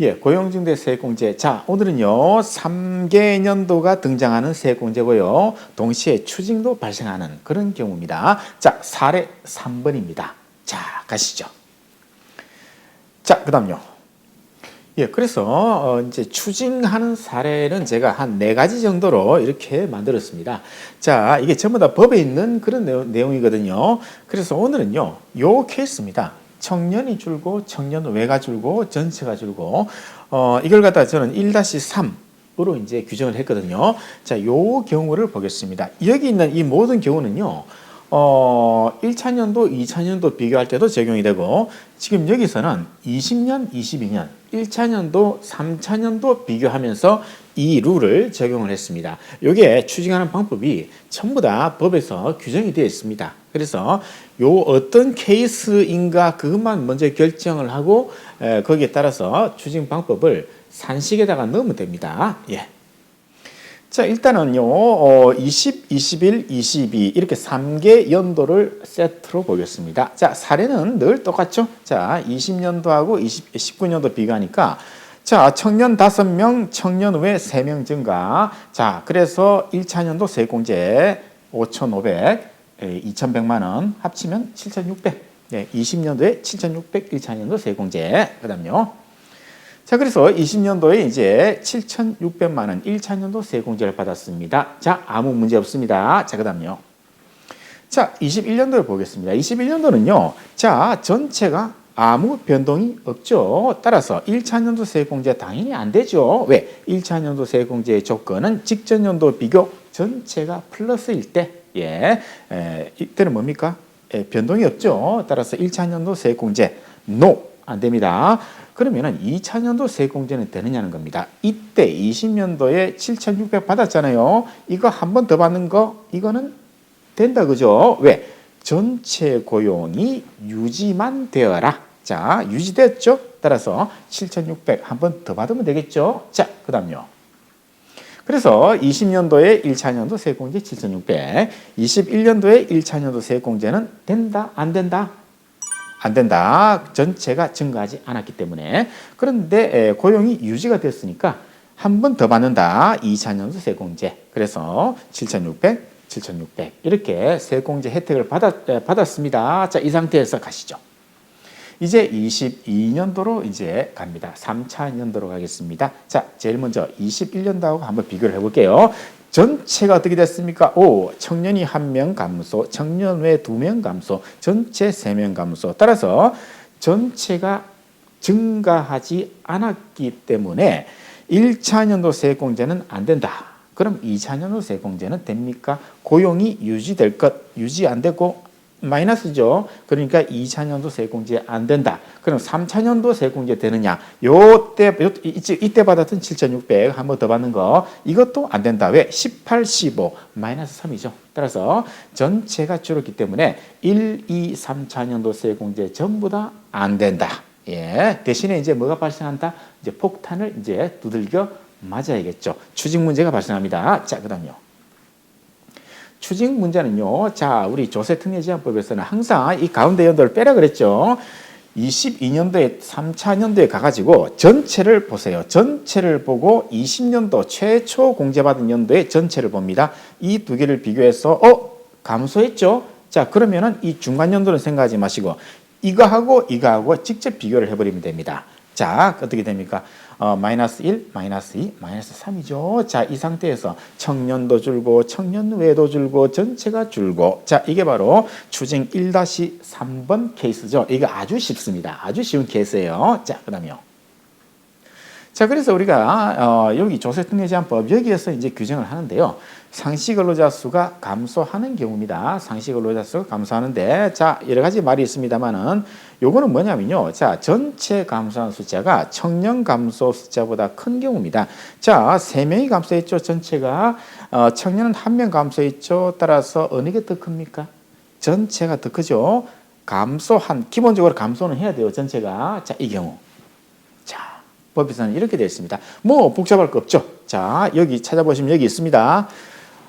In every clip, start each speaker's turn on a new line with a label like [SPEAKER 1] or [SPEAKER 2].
[SPEAKER 1] 예, 고용증대 세액공제. 자, 오늘은요, 3개년도가 등장하는 세액공제고요. 동시에 추징도 발생하는 그런 경우입니다. 자, 사례 3번입니다. 자, 가시죠. 자, 그 다음요. 예, 그래서 어, 이제 추징하는 사례는 제가 한 네 가지 정도로 이렇게 만들었습니다. 자, 이게 전부 다 법에 있는 그런 내용, 내용이거든요. 그래서 오늘은요, 요 케이스입니다. 청년이 줄고 청년 외가 줄고 전체가 줄고 어, 이걸 갖다 저는 1-3 으로 이제 규정을 했거든요. 자, 요 경우를 보겠습니다. 여기 있는 이 모든 경우는요. 어, 1차년도, 2차년도 비교할 때도 적용이 되고 지금 여기서는 20년, 22년, 1차년도, 3차년도 비교하면서 이 룰을 적용을 했습니다. 이게 추징하는 방법이 전부 다 법에서 규정이 되어 있습니다. 그래서 요 어떤 케이스인가 그것만 먼저 결정을 하고 에, 거기에 따라서 추징 방법을 산식에다가 넣으면 됩니다. 예. 자, 일단은요, 어, 20, 21, 22 이렇게 3개 연도를 세트로 보겠습니다. 자, 사례는 늘 똑같죠? 자, 20년도하고 20, 19년도 비교하니까 자, 청년 5명, 청년 외 3명 증가. 자, 그래서 1차 년도 세공제 5,500, 2,100만 원 합치면 7,600. 네, 20년도에 7,600, 1차 년도 세공제. 그 다음요. 자, 그래서 20년도에 이제 7,600만 원 1차년도 세공제를 받았습니다. 자, 아무 문제 없습니다. 자, 그다음요. 자, 21년도를 보겠습니다. 21년도는요. 자, 전체가 아무 변동이 없죠. 따라서 1차년도 세공제 당연히 안 되죠. 왜? 1차년도 세공제의 조건은 직전 연도 비교 전체가 플러스일 때, 예, 에, 이때는 뭡니까? 에, 변동이 없죠. 따라서 1차년도 세공제 NO 안 됩니다. 그러면은 2차년도 세공제는 되느냐는 겁니다. 이때 20년도에 7,600 받았잖아요. 이거 한 번 더 받는 거 이거는 된다 그죠? 왜? 전체 고용이 유지만 되어라. 자, 유지됐죠? 따라서 7,600 한 번 더 받으면 되겠죠? 자, 그 다음요. 그래서 20년도에 1차년도 세공제 7,600, 21년도에 1차년도 세공제는 된다, 안 된다? 안 된다. 전체가 증가하지 않았기 때문에. 그런데 고용이 유지가 됐으니까 한 번 더 받는다. 2차년도 세공제. 그래서 7,600, 7,600 이렇게 세공제 혜택을 받았, 받았습니다. 자, 이 상태에서 가시죠. 이제 22년도로 이제 갑니다. 3차 년도로 가겠습니다. 자, 제일 먼저 21년도하고 한번 비교를 해볼게요. 전체가 어떻게 됐습니까? 오, 청년이 한 명 감소, 청년 외 두 명 감소, 전체 세 명 감소. 따라서 전체가 증가하지 않았기 때문에 1차 년도 세공제는 안 된다. 그럼 2차 년도 세공제는 됩니까? 고용이 유지될 것, 유지 안 되고 마이너스죠. 그러니까 2차년도 세공제 안 된다. 그럼 3차년도 세공제 되느냐? 요때 요, 이때 받았던 7,600 한 번 더 받는 거 이것도 안 된다. 왜? 18, 15 마이너스 3이죠. 따라서 전체가 줄었기 때문에 1, 2, 3차년도 세공제 전부 다 안 된다. 예. 대신에 이제 뭐가 발생한다? 이제 폭탄을 이제 두들겨 맞아야겠죠. 추징 문제가 발생합니다. 자, 그다음요. 추징 문제는요. 자, 우리 조세 특례제한법에서는 항상 이 가운데 연도를 빼라 그랬죠. 22년도에 3차 년도에 가가지고 전체를 보세요. 전체를 보고 20년도 최초 공제받은 연도의 전체를 봅니다. 이 두 개를 비교해서 어 감소했죠. 자 그러면은 이 중간 연도는 생각하지 마시고 이거하고 이거하고 직접 비교를 해버리면 됩니다. 자 어떻게 됩니까? 어, 마이너스 1, 마이너스 2, 마이너스 3이죠. 자, 이 상태에서 청년도 줄고 청년 외도 줄고 전체가 줄고 자, 이게 바로 추징 1-3번 케이스죠. 이거 아주 쉽습니다. 아주 쉬운 케이스예요. 자, 그 다음에요. 자, 그래서 우리가 어, 여기 조세특례제한법 여기에서 이제 규정을 하는데요. 상시 근로자 수가 감소하는 경우입니다. 상시 근로자 수가 감소하는데 자, 여러 가지 말이 있습니다만은 요거는 뭐냐면요. 자, 전체 감소한 숫자가 청년 감소 숫자보다 큰 경우입니다. 자, 세 명이 감소했죠. 전체가 어, 청년은 한 명 감소했죠. 따라서 어느 게 더 큽니까? 전체가 더 크죠. 감소한 기본적으로 감소는 해야 돼요. 전체가 자, 이 경우. 법에서는 이렇게 되어 있습니다. 뭐 복잡할 거 없죠. 자, 여기 찾아보시면 여기 있습니다.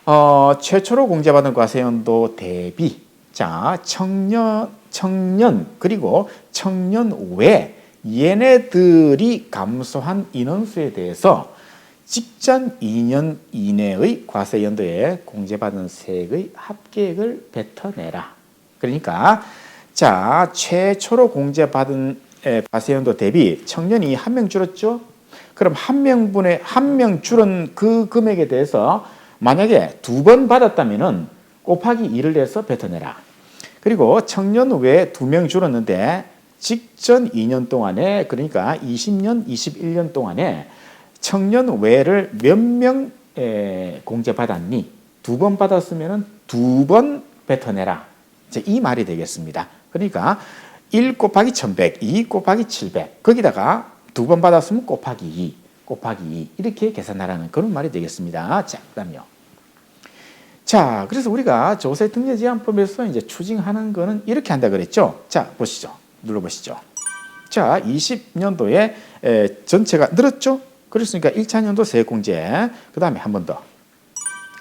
[SPEAKER 1] 어, 최초로 공제받은 과세연도 대비. 자, 청년, 청년, 그리고 청년 외 얘네들이 감소한 인원수에 대해서 직전 2년 이내의 과세 연도에 공제받은 세액의 합계액을 뱉어내라. 그러니까 자 최초로 공제받은 에, 과세 연도 대비 청년이 한 명 줄었죠. 그럼 한 명분의 한 명 줄은 그 금액에 대해서 만약에 두 번 받았다면은 곱하기 2를 해서 뱉어내라. 그리고 청년 외에 두 명 줄었는데 직전 2년 동안에 그러니까 20년, 21년 동안에 청년 외를 몇 명 공제받았니? 두 번 받았으면 두 번 뱉어내라. 이제 이 말이 되겠습니다. 그러니까 1 곱하기 1100, 2 곱하기 700. 거기다가 두 번 받았으면 곱하기 2, 곱하기 2. 이렇게 계산하라는 그런 말이 되겠습니다. 자, 그 다음요. 자, 그래서 우리가 조세 특례 제한법에서 이제 추징하는 거는 이렇게 한다 그랬죠. 자, 보시죠. 눌러 보시죠. 자, 20년도에 전체가 늘었죠. 그랬으니까 1차 년도 세공제. 그 다음에 한 번 더.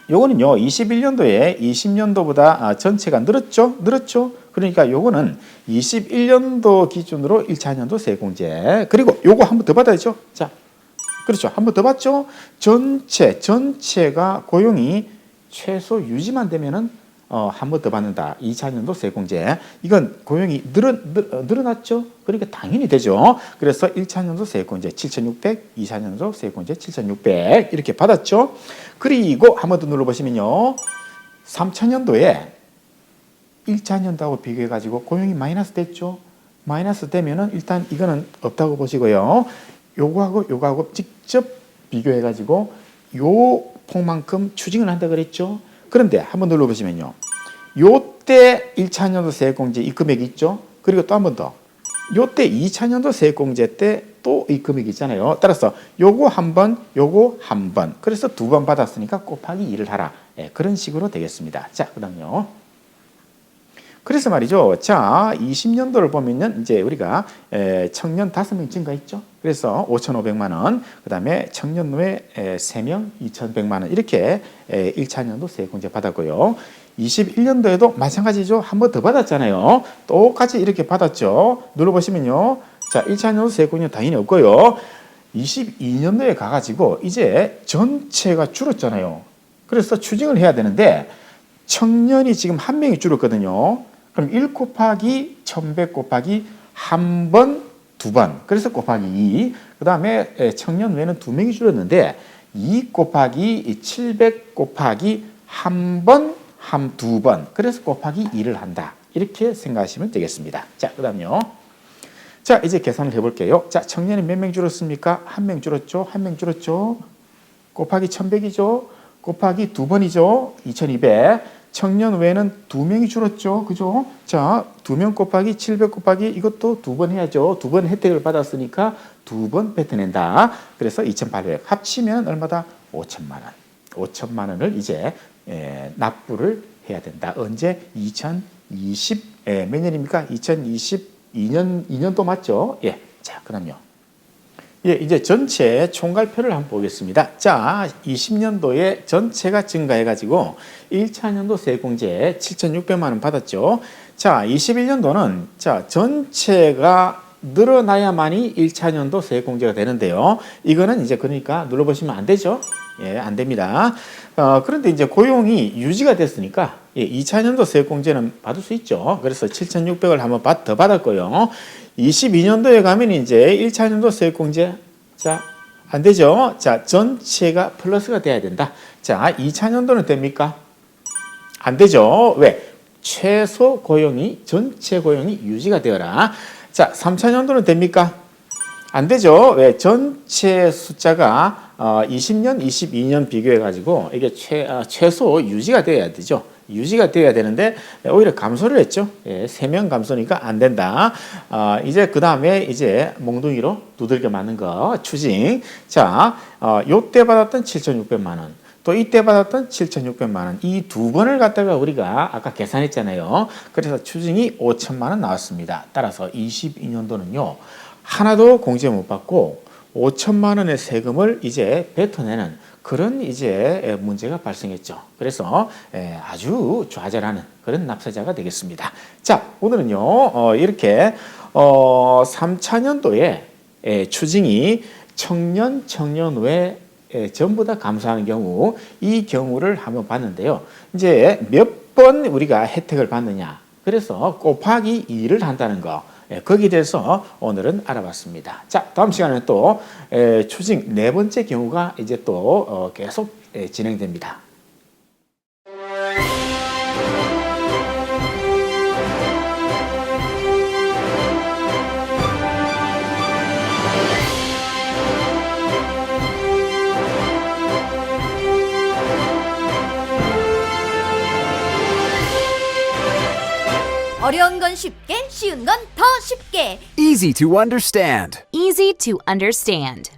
[SPEAKER 1] 요거는요, 21년도에 20년도보다 전체가 늘었죠? 늘었죠? 그러니까 요거는 21년도 기준으로 1차 년도 세공제. 그리고 요거 한 번 더 받아야죠? 자, 그렇죠. 한 번더 받죠? 전체, 전체가 고용이 최소 유지만 되면은 어, 한 번 더 받는다. 2차 년도 세공제. 이건 고용이 늘어, 늘, 늘어났죠? 그러니까 당연히 되죠. 그래서 1차 년도 세공제 7,600, 2차 년도 세공제 7,600 이렇게 받았죠. 그리고 한 번 더 눌러보시면요. 3차 년도에 1차 년도하고 비교해가지고 고용이 마이너스 됐죠. 마이너스 되면은 일단 이거는 없다고 보시고요. 요거하고 요거하고 직접 비교해 가지고 요 폭만큼 추징을 한다 그랬죠. 그런데 한번 눌러 보시면요. 요때 1차 년도 세액공제 이 금액이 있죠. 그리고 또 한 번 더. 요때 2차 년도 세액공제 때 또 이 금액이 있잖아요. 따라서 요거 한 번, 요거 한 번. 그래서 두 번 받았으니까 곱하기 2를 하라. 예, 그런 식으로 되겠습니다. 자, 그 다음요. 그래서 말이죠. 자, 20년도를 보면은 이제 우리가 청년 5명 증가했죠. 그래서 5,500만 원, 그 다음에 청년 노예 3명 2,100만 원 이렇게 1차 년도 세공제 받았고요. 21년도에도 마찬가지죠. 한 번 더 받았잖아요. 똑같이 이렇게 받았죠. 눌러보시면요. 자, 1차 년도 세공제 당연히 없고요. 22년도에 가가지고 이제 전체가 줄었잖아요. 그래서 추징을 해야 되는데 청년이 지금 한 명이 줄었거든요. 그럼 1 곱하기 1100 곱하기 한 번, 두 번. 그래서 곱하기 2. 그 다음에 청년 외에는 두 명이 줄었는데 2 곱하기 700 곱하기 한 번, 한 두 번. 그래서 곱하기 2를 한다. 이렇게 생각하시면 되겠습니다. 자, 그 다음요. 자, 이제 계산을 해볼게요. 자, 청년이 몇 명 줄었습니까? 한 명 줄었죠? 한 명 줄었죠? 곱하기 1100이죠? 곱하기 두 번이죠? 2200. 청년 외에는 두 명이 줄었죠. 그죠? 자, 두 명 곱하기 700 곱하기 이것도 두 번 해야죠. 두 번 혜택을 받았으니까 두 번 뱉어낸다. 그래서 2,800 합치면 얼마다? 5천만 원. 5천만 원을 이제 에, 납부를 해야 된다. 언제? 2020, 에, 몇 년입니까? 2022년, 2년도 맞죠? 예. 자, 그럼요. 예, 이제 전체 총괄표를 한번 보겠습니다. 자, 20년도에 전체가 증가해가지고 1차 년도 세공제 7,600만 원 받았죠. 자, 21년도는 자 전체가 늘어나야만이 1차 년도 세공제가 되는데요. 이거는 이제 그러니까 눌러보시면 안 되죠. 예, 안 됩니다. 어, 그런데 이제 고용이 유지가 됐으니까 예, 2차 년도 세공제는 받을 수 있죠. 그래서 7,600을 한번 받, 더 받았고요. 22년도에 가면 이제 1차 년도 세액공제 자, 안 되죠. 자, 전체가 플러스가 돼야 된다. 자, 2차 년도는 됩니까? 안 되죠. 왜? 최소 고용이 전체 고용이 유지가 되어라. 자, 3차 년도는 됩니까? 안 되죠. 왜? 전체 숫자가 어, 20년, 22년 비교해 가지고 이게 최, 어, 최소 유지가 되어야 되죠. 유지가 되어야 되는데 오히려 감소를 했죠. 예, 3명 감소니까 안 된다. 어, 이제 그 다음에 이제 몽둥이로 두들겨 맞는 거 추징. 자, 어, 요때 받았던 7,600만 원. 또 이때 받았던 7,600만 원. 이 두 번을 갖다가 우리가 아까 계산했잖아요. 그래서 추징이 5천만 원 나왔습니다. 따라서 22년도는요. 하나도 공제 못 받고 5천만 원의 세금을 이제 뱉어내는 그런 이제 문제가 발생했죠. 그래서 아주 좌절하는 그런 납세자가 되겠습니다. 자, 오늘은요, 어, 이렇게 어, 3차 년도에 에, 추징이 청년 청년외 에, 전부 다 감소하는 경우 이 경우를 한번 봤는데요. 이제 몇 번 우리가 혜택을 받느냐. 그래서 곱하기 2를 한다는 거. 예, 거기에 대해서 오늘은 알아봤습니다. 자, 다음 시간에 또 에, 추징 네 번째 경우가 이제 또 어, 계속 에, 진행됩니다.
[SPEAKER 2] 어려운 건 쉽게, 쉬운 건 더 쉽게.
[SPEAKER 3] Easy to understand.
[SPEAKER 4] Easy to understand.